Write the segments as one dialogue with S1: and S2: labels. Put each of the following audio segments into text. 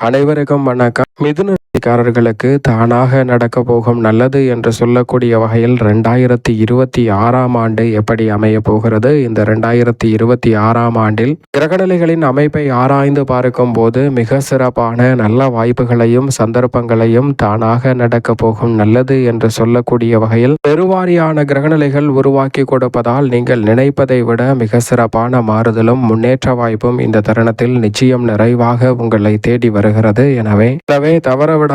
S1: அனைவருக்கும் வணக்கம். மிதுன ராசிக்காரர்களுக்கு தானாக நடக்க போகும் நல்லது என்று சொல்லக்கூடிய வகையில் ரெண்டாயிரத்தி இருபத்தி ஆறாம் ஆண்டு எப்படி அமைய போகிறது? இந்த ரெண்டாயிரத்தி இருபத்தி ஆறாம் ஆண்டில் கிரகநிலைகளின் அமைப்பை ஆராய்ந்து பார்க்கும் போது மிக சிறப்பான நல்ல வாய்ப்புகளையும் சந்தர்ப்பங்களையும் தானாக நடக்க போகும் நல்லது என்று சொல்லக்கூடிய வகையில் பெருவாரியான கிரகநிலைகள் உருவாக்கி கொடுப்பதால் நீங்கள் நினைப்பதை விட மிக சிறப்பான மாறுதலும் முன்னேற்ற வாய்ப்பும் இந்த தருணத்தில் நிச்சயம் நிறைவாக உங்களை தேடி வருகிறது. எனவே எனவே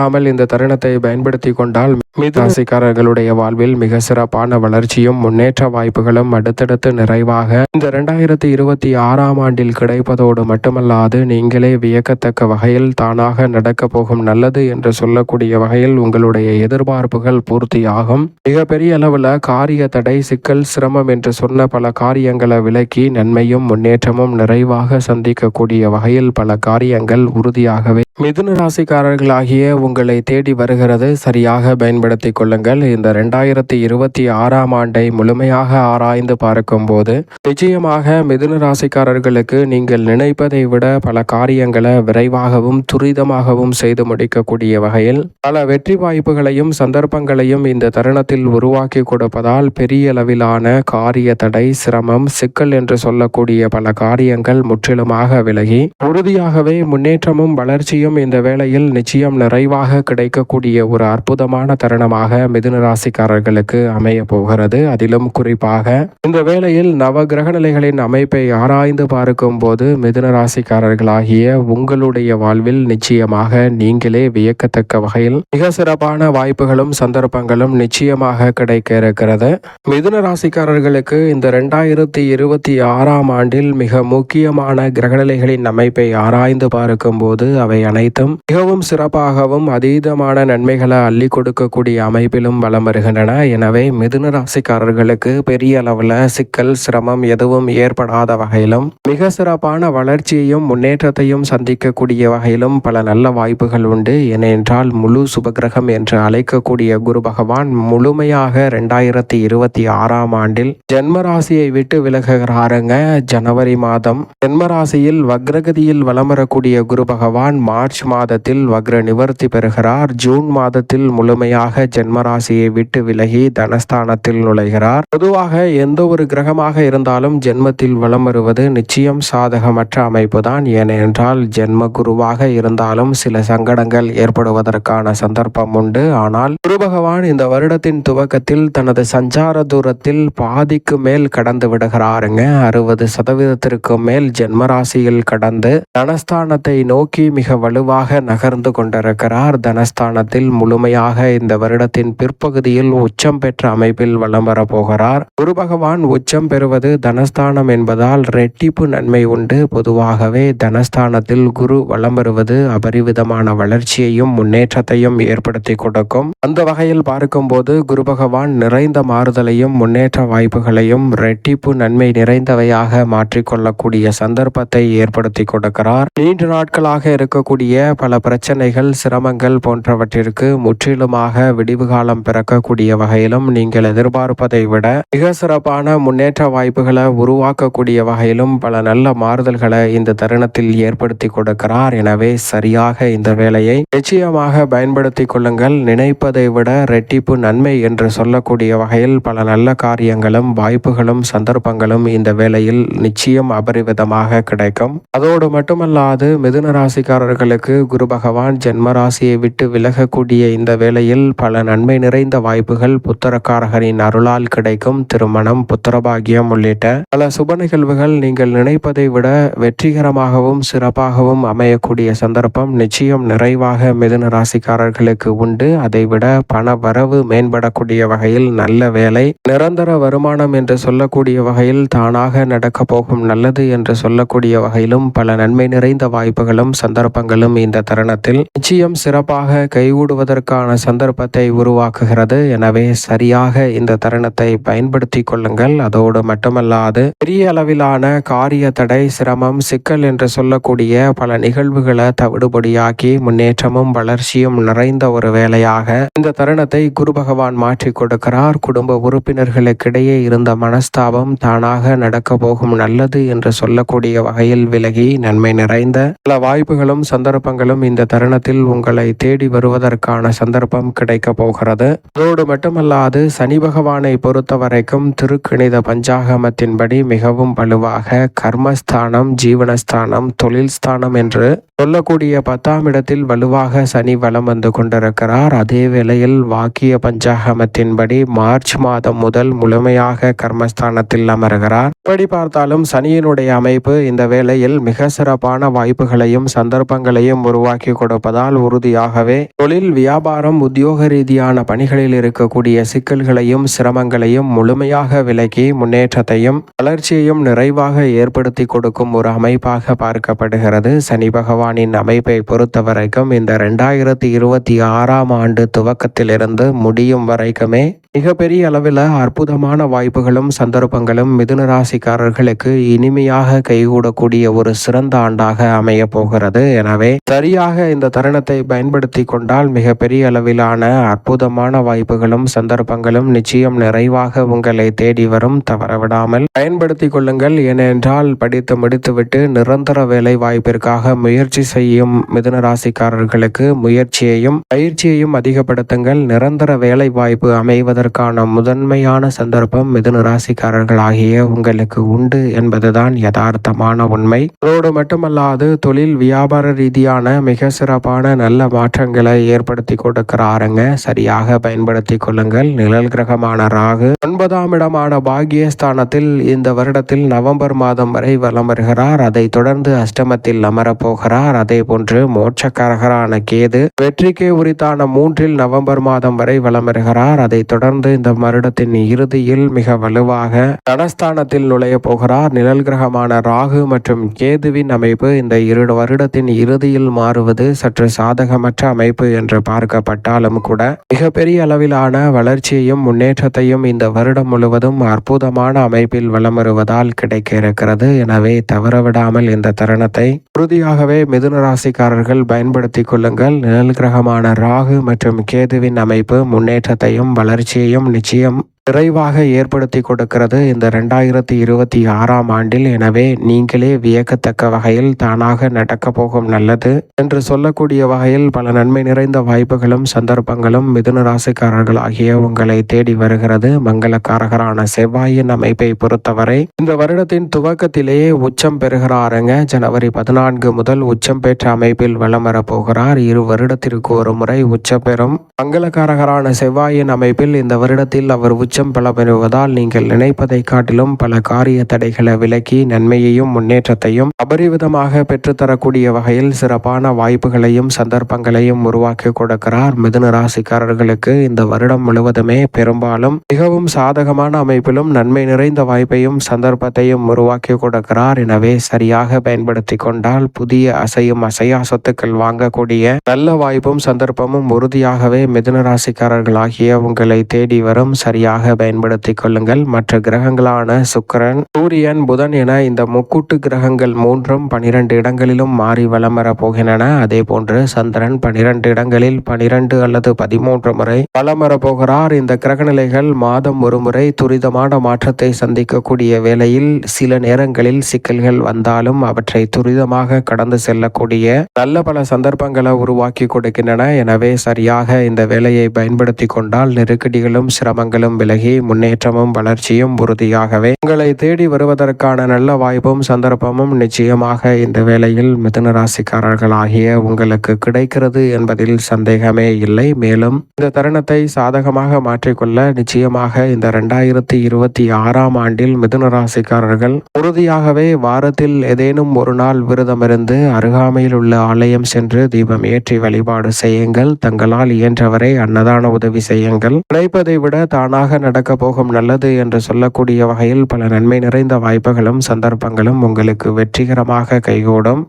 S1: தவறவிடாமல் இந்த தருணத்தை பயன்படுத்தி கொண்டால் மிது வாழ்வில் மிக சிறப்பான வளர்ச்சியும் முன்னேற்ற வாய்ப்புகளும் அடுத்தடுத்து நிறைவாக இந்த இரண்டாயிரத்தி இருபத்தி ஆறாம் ஆண்டில் கிடைப்பதோடு மட்டுமல்லாது நீங்களே வியக்கத்தக்க வகையில் தானாக நடக்க போகும் நல்லது என்று சொல்லக்கூடிய வகையில் உங்களுடைய எதிர்பார்ப்புகள் பூர்த்தியாகும். மிகப்பெரிய அளவில் காரிய தடை சிக்கல் சிரமம் என்று சொன்ன பல காரியங்களை விலக்கி நன்மையும் முன்னேற்றமும் நிறைவாக சந்திக்கக்கூடிய வகையில் பல காரியங்கள் உறுதியாகவே. மிதுன ராசிக்காரர்களாகிய உங்களை தேடி வருகிறது சரியாக பயன்படுத்தி கொள்ளுங்கள். இந்த ரெண்டாயிரத்தி இருபத்தி ஆறாம் ஆண்டை முழுமையாக ஆராய்ந்து பார்க்கும்போது நிச்சயமாக மிதுன ராசிக்காரர்களுக்கு நீங்கள் நினைப்பதை விட பல காரியங்களை விரைவாகவும் துரிதமாகவும் செய்து முடிக்கக்கூடிய வகையில் பல வெற்றி வாய்ப்புகளையும் சந்தர்ப்பங்களையும் இந்த தருணத்தில் உருவாக்கி கொடுப்பதால் பெரிய அளவிலான காரிய தடை சிரமம் சிக்கல் என்று சொல்லக்கூடிய பல காரியங்கள் முற்றிலுமாக விலகி உறுதியாகவே முன்னேற்றமும் வளர்ச்சியும் இந்த வேளையில் நிச்சயம் நிறைவாக கிடைக்கக்கூடிய ஒரு அற்புதமான தருணமாக மிதுன ராசிக்காரர்களுக்கு அமைய போகிறது. அதிலும் குறிப்பாக இந்த வேளையில் நவ கிரக நிலைகளின் அமைப்பை ஆராய்ந்து பார்க்கும் போது மிதுன ராசிக்காரர்களாகிய உங்களுடைய வாழ்வில் நிச்சயமாக நீங்களே வியக்கத்தக்க வகையில் மிக சிறப்பான வாய்ப்புகளும் சந்தர்ப்பங்களும் நிச்சயமாக கிடைக்க இருக்கிறது. மிதுன ராசிக்காரர்களுக்கு இந்த ரெண்டாயிரத்தி இருபத்தி ஆறாம் ஆண்டில் மிக முக்கியமான கிரகநிலைகளின் அமைப்பை ஆராய்ந்து பார்க்கும் போது அவை அனைத்தும் மிகவும் சிறப்பாகவும் அதீதமான நன்மைகளை அள்ளி கொடுக்கக்கூடிய அமைப்பிலும் வலம் வருகின்றன. எனவே மிதுன ராசிக்காரர்களுக்கு பெரிய அளவில் சிக்கல் சிரமம் எதுவும் ஏற்படாத வகையிலும் மிக சிறப்பான வளர்ச்சியையும் முன்னேற்றத்தையும் சந்திக்கக்கூடிய வகையிலும் பல நல்ல வாய்ப்புகள் உண்டு. ஏனென்றால் முழு சுபகிரகம் என்று அழைக்கக்கூடிய குரு பகவான் முழுமையாக ரெண்டாயிரத்தி இருபத்தி ஆறாம் ஆண்டில் ஜென்மராசியை விட்டு விலகுகிறாருங்க. ஜனவரி மாதம் ஜென்மராசியில் வக்ரகதியில் வலம் வரக்கூடிய குரு பகவான் மார்ச் மாதத்தில் வக்ர நிவர்த்தி பெறுகிறார். ஜூன் மாதத்தில் முழுமையாக ஜென்மராசியை விட்டு விலகி தனஸ்தானத்தில் நுழைகிறார். பொதுவாக எந்த ஒரு கிரகமாக இருந்தாலும் ஜென்மத்தில் வலம் வருவது நிச்சயம் சாதகமற்ற அமைப்பு தான் ஏனென்றால் ஜென்ம குருவாக இருந்தாலும் சில சங்கடங்கள் ஏற்படுவதற்கான சந்தர்ப்பம் உண்டு. ஆனால் குரு பகவான் இந்த வருடத்தின் துவக்கத்தில் தனது சஞ்சார தூரத்தில் பாதிக்கு மேல் கடந்து விடுகிறாருங்க. அறுபது சதவீதத்திற்கு மேல் ஜென்மராசியில் கடந்து தனஸ்தானத்தை நோக்கி மிக வலுவாக நகர்ந்து கொண்டிருக்கிறார். தனஸ்தானத்தில் முழுமையாக இந்த வருடத்தின் பிற்பகுதியில் உச்சம் பெற்ற அமைப்பில் வலம் வரப்போகிறார் குரு பகவான் உச்சம் பெறுவது தனஸ்தானம் என்பதால் ரெட்டிப்பு நன்மை உண்டு. பொதுவாகவே தனஸ்தானத்தில் குரு வலம் வருவது அபரிவிதமான வளர்ச்சியையும் முன்னேற்றத்தையும் ஏற்படுத்தி கொடுக்கும். அந்த வகையில் பார்க்கும்போது குரு பகவான் நிறைந்த மாறுதலையும் முன்னேற்ற வாய்ப்புகளையும் ரெட்டிப்பு நன்மை நிறைந்தவையாக மாற்றிக்கொள்ளக்கூடிய சந்தர்ப்பத்தை ஏற்படுத்தி கொடுக்கிறார். நீண்ட நாட்களாக இருக்கக்கூடிய பல பிரச்சனைகள் சிரமங்கள் போன்றவற்றிற்கு முற்றிலுமாக விடிவு காலம் பிறக்கக்கூடிய வகையிலும் நீங்கள் எதிர்பார்ப்பதை விட மிக சிறப்பான முன்னேற்ற வாய்ப்புகளை உருவாக்கக்கூடிய வகையிலும் பல நல்ல மாறுதல்களை இந்த தருணத்தில் ஏற்படுத்தி கொடுக்கிறார். எனவே சரியாக இந்த வேலையை நிச்சயமாக பயன்படுத்தி கொள்ளுங்கள். நினைப்பதை விட ரெட்டிப்பு நன்மை என்று சொல்லக்கூடிய வகையில் பல நல்ல காரியங்களும் வாய்ப்புகளும் சந்தர்ப்பங்களும் இந்த வேலையில் நிச்சயம் அபரிவிதமாக கிடைக்கும். அதோடு மட்டுமல்லாது மிதுன ராசிக்காரர்களுக்கு குரு பகவான் ஜென்மராசி ராசியை விட்டு விலகக்கூடிய இந்த வேளையில் பல நன்மை நிறைந்த வாய்ப்புகள் புத்திரக்காரகரின் அருளால் கிடைக்கும். திருமணம் புத்திரபாகியம் உள்ளிட்ட பல சுப நிகழ்வுகள் நீங்கள் நினைப்பதை விட வெற்றிகரமாகவும் சிறப்பாகவும் அமையக்கூடிய சந்தர்ப்பம் நிச்சயம் நிறைவாக மிதுன ராசிக்காரர்களுக்கு உண்டு. அதைவிட பண வரவு மேம்படக்கூடிய வகையில் நல்ல வேலை நிரந்தர வருமானம் என்று சொல்லக்கூடிய வகையில் தானாக நடக்கப் போகும் நல்லது என்று சொல்லக்கூடிய வகையிலும் பல நன்மை நிறைந்த வாய்ப்புகளும் சந்தர்ப்பங்களும் இந்த தருணத்தில் நிச்சயம் சிறப்பு சிறப்பாக கைகூடுவதற்கான சந்தர்ப்பத்தை உருவாக்குகிறது. எனவே சரியாக இந்த தருணத்தை பயன்படுத்தி கொள்ளுங்கள். அதோடு மட்டுமல்லாது பெரிய அளவிலான காரிய தடை சிரமம் சிக்கல் என்று சொல்லக்கூடிய பல நிகழ்வுகளை தவிடுபடியாக்கி முன்னேற்றமும் வளர்ச்சியும் நிறைந்த ஒரு வேலையாக இந்த தருணத்தை குரு பகவான் மாற்றி கொடுக்கிறார். குடும்ப உறுப்பினர்களுக்கிடையே இருந்த மனஸ்தாபம் தானாக நடக்க போகும் நல்லது என்று சொல்லக்கூடிய வகையில் விலகி நன்மை நிறைந்த பல வாய்ப்புகளும் சந்தர்ப்பங்களும் இந்த தருணத்தில் உங்கள் தேடி வருவதற்கான சந்தர்ப்பம் கிடைக்க போகிறது. அதோடு மட்டுமல்லாது சனி பகவானை பொறுத்தவரைக்கும் திருக்கணித பஞ்சாகமத்தின்படி மிகவும் வலுவாக கர்மஸ்தானம் ஜீவனஸ்தானம் தொழில் ஸ்தானம் என்று சொல்லக்கூடிய பத்தாம் இடத்தில் வலுவாக சனி வலம் வந்து கொண்டிருக்கிறார். அதே வேளையில் வாக்கிய பஞ்சாகமத்தின்படி மார்ச் மாதம் முதல் முழுமையாக கர்மஸ்தானத்தில் அமர்கிறார். எப்படி பார்த்தாலும் சனியினுடைய அமைப்பு இந்த வேளையில் மிக சிறப்பான வாய்ப்புகளையும் சந்தர்ப்பங்களையும் உருவாக்கி கொடுப்பதால் உறுதியாகவே தொழில் வியாபாரம் உத்தியோக ரீதியான பணிகளில் இருக்கக்கூடிய சிக்கல்களையும் சிரமங்களையும் முழுமையாக விலக்கி முன்னேற்றத்தையும் வளர்ச்சியையும் நிறைவாக ஏற்படுத்தி கொடுக்கும் ஒரு அமைப்பாக பார்க்கப்படுகிறது. சனி பகவானின் அமைப்பை பொறுத்தவரைக்கும் இந்த ரெண்டாயிரத்தி இருபத்தி ஆறாம் ஆண்டு துவக்கத்திலிருந்து முடியும் வரைக்குமே மிகப்பெரிய அளவில் அற்புதமான வாய்ப்புகளும் சந்தர்ப்பங்களும் மிதுன ராசிக்காரர்களுக்கு இனிமையாக கைகூடக்கூடிய ஒரு சிறந்த ஆண்டாக அமைய போகிறது. எனவே சரியாக இந்த தருணத்தை பயன்படுத்தி கொண்டால் மிகப்பெரிய அளவிலான அற்புதமான வாய்ப்புகளும் சந்தர்ப்பங்களும் நிச்சயம் நிறைவாக உங்களை தேடி வரும். தவறவிடாமல் பயன்படுத்தி கொள்ளுங்கள். ஏனென்றால் படித்து முடித்துவிட்டு நிரந்தர வேலை வாய்ப்பிற்காக முயற்சி செய்யும் மிதுன ராசிக்காரர்களுக்கு முயற்சியையும் பயிற்சியையும் அதிகப்படுத்துங்கள். நிரந்தர வேலை வாய்ப்பு அமைவதற்கான முதன்மையான சந்தர்ப்பம் மிதுன ராசிக்காரர்கள் ஆகிய உங்களுக்கு உண்டு என்பதுதான் யதார்த்தமான உண்மை. அதோடு மட்டுமல்லாது தொழில் வியாபார ரீதியான மிக சிறப்பான நல்ல மாற்றங்களை ஏற்படுத்தி கொடுக்கிறாருங்க. சரியாக பயன்படுத்தி கொள்ளுங்கள். நிழல் கிரகமான ராகு. ஒன்பதாம் இடமான பாகியஸ்தானத்தில் இந்த வருடத்தில் நவம்பர் மாதம் வரை வலம் வருகிறார். அதைத் தொடர்ந்து அஷ்டமத்தில் அமரப் போகிறார். அதே போன்று மோட்சக்காரகரான கேது. வெற்றிக்கு உரித்தான மூன்றில் நவம்பர் மாதம் வரை வலம் வருகிறார். அதைத் தொடர்ந்து இந்த வருடத்தின் இறுதியில் மிக வலுவாக தனஸ்தானத்தில் நுழைய போகிறார். நிழல் கிரகமான ராகு மற்றும் கேதுவின் அமைப்பு இந்த இரு வருடத்தின் இறுதியில் மாறுவது சற்று சாதகமற்ற அமைப்பு என்று பார்க்கப்பட்டாலும் கூட மிகப்பெரிய அளவிலான வளர்ச்சியையும் முன்னேற்றத்தையும் இந்த வருடம் முழுவதும் அற்புதமான அமைப்பில் வளம் வருவதால் கிடைக்க இருக்கிறது எனவே தவறவிடாமல் இந்த தருணத்தை உறுதியாகவே மிதுன ராசிக்காரர்கள் பயன்படுத்திக் கொள்ளுங்கள். நிழல் கிரகமான ராகு மற்றும் கேதுவின் அமைப்பு முன்னேற்றத்தையும் வளர்ச்சியையும் நிச்சயம் நிறைவாக ஏற்படுத்தி கொடுக்கிறது இந்த ரெண்டாயிரத்தி இருபத்தி ஆறாம் ஆண்டில். எனவே நீங்களே வியக்கத்தக்க வகையில் தானாக நடக்க போகும் நல்லது என்று சொல்லக்கூடிய வகையில் பல நன்மை நிறைந்த வாய்ப்புகளும் சந்தர்ப்பங்களும் மிதுன ராசிக்காரர்கள் ஆகிய உங்களை தேடி வருகிறது. மங்களக்காரகரான செவ்வாயின் அமைப்பை பொறுத்தவரை இந்த வருடத்தின் துவக்கத்திலேயே உச்சம் பெறுகிறாருங்க. ஜனவரி பதினான்கு முதல் உச்சம் பெற்ற அமைப்பில் வலம் வரப்போகிறார் இரு வருடத்திற்கு ஒரு முறை உச்சம் பெறும் மங்களக்காரகரான செவ்வாயின் அமைப்பில் இந்த வருடத்தில் அவர் உச்சம் பல பெறுவதால் நீங்கள் நினைப்பதை காட்டிலும் பல காரிய தடைகளை விலக்கி நன்மையையும் முன்னேற்றத்தையும் அபரிவிதமாக பெற்றுத்தரக்கூடிய வகையில் சிறப்பான வாய்ப்புகளையும் சந்தர்ப்பங்களையும் உருவாக்கி கொடுக்கிறார் மிதுன ராசிக்காரர்களுக்கு. இந்த வருடம் முழுவதுமே பெரும்பாலும் மிகவும் சாதகமான அமைப்பிலும் நன்மை நிறைந்த வாய்ப்பையும் சந்தர்ப்பத்தையும் உருவாக்கி கொடுக்கிறார். எனவே சரியாக பயன்படுத்தி கொண்டால் புதிய அசையும் அசையா சொத்துக்கள் வாங்கக்கூடிய நல்ல வாய்ப்பும் சந்தர்ப்பமும் உறுதியாகவே மிதுன ராசிக்காரர்களாகிய உங்களை தேடி வரும். சரியாக பயன்படுத்திக் கொள்ளுங்கள். மற்ற கிரகங்களான சுக்கிரன் சூரியன் புதன் என இந்த முக்கூட்டு கிரகங்கள் மூன்றும் பனிரெண்டு இடங்களிலும் மாறி வலம் வரப் போகின்றன. அதே போன்று சந்திரன் பனிரெண்டு இடங்களில் பனிரெண்டு அல்லது பதிமூன்று முறை வலம் வரப் போகிறார். இந்த கிரகநிலைகள் மாதம் ஒரு முறை துரிதமான மாற்றத்தை சந்திக்கக்கூடிய வேளையில் சில நேரங்களில் சிக்கல்கள் வந்தாலும் அவற்றை துரிதமாக கடந்து செல்லக்கூடிய நல்ல பல சந்தர்ப்பங்களை உருவாக்கி கொடுக்கின்றன. எனவே சரியாக இந்த வேலையை பயன்படுத்தி கொண்டால் நெருக்கடிகளும் சிரமங்களும் விலை விலகி முன்னேற்றமும் வளர்ச்சியும் உறுதியாகவே உங்களை தேடி வருவதற்கான நல்ல வாய்ப்பும் சந்தர்ப்பமும் நிச்சயமாக இந்த வேளையில் மிதுன ராசிக்காரர்கள் ஆகிய உங்களுக்கு கிடைக்கிறது என்பதில் சந்தேகமே இல்லை. மேலும் இந்த தருணத்தை சாதகமாக மாற்றிக்கொள்ள நிச்சயமாக இந்த ரெண்டாயிரத்தி இருபத்தி ஆறாம் ஆண்டில் மிதுன ராசிக்காரர்கள் உறுதியாகவே வாரத்தில் ஏதேனும் ஒரு நாள் விரதமிருந்து அருகாமையில் உள்ள ஆலயம் சென்று தீபம் ஏற்றி வழிபாடு செய்யுங்கள். தங்களால் இயன்றவரை அன்னதான உதவி செய்யுங்கள். நினைப்பதை விட தானாக நடக்க போகும் நல்லது என்று சொல்லக்கூடிய வகையில் பல நன்மை நிறைந்த வாய்ப்புகளும் சந்தர்ப்பங்களும் உங்களுக்கு வெற்றிகரமாக கைகூடும்.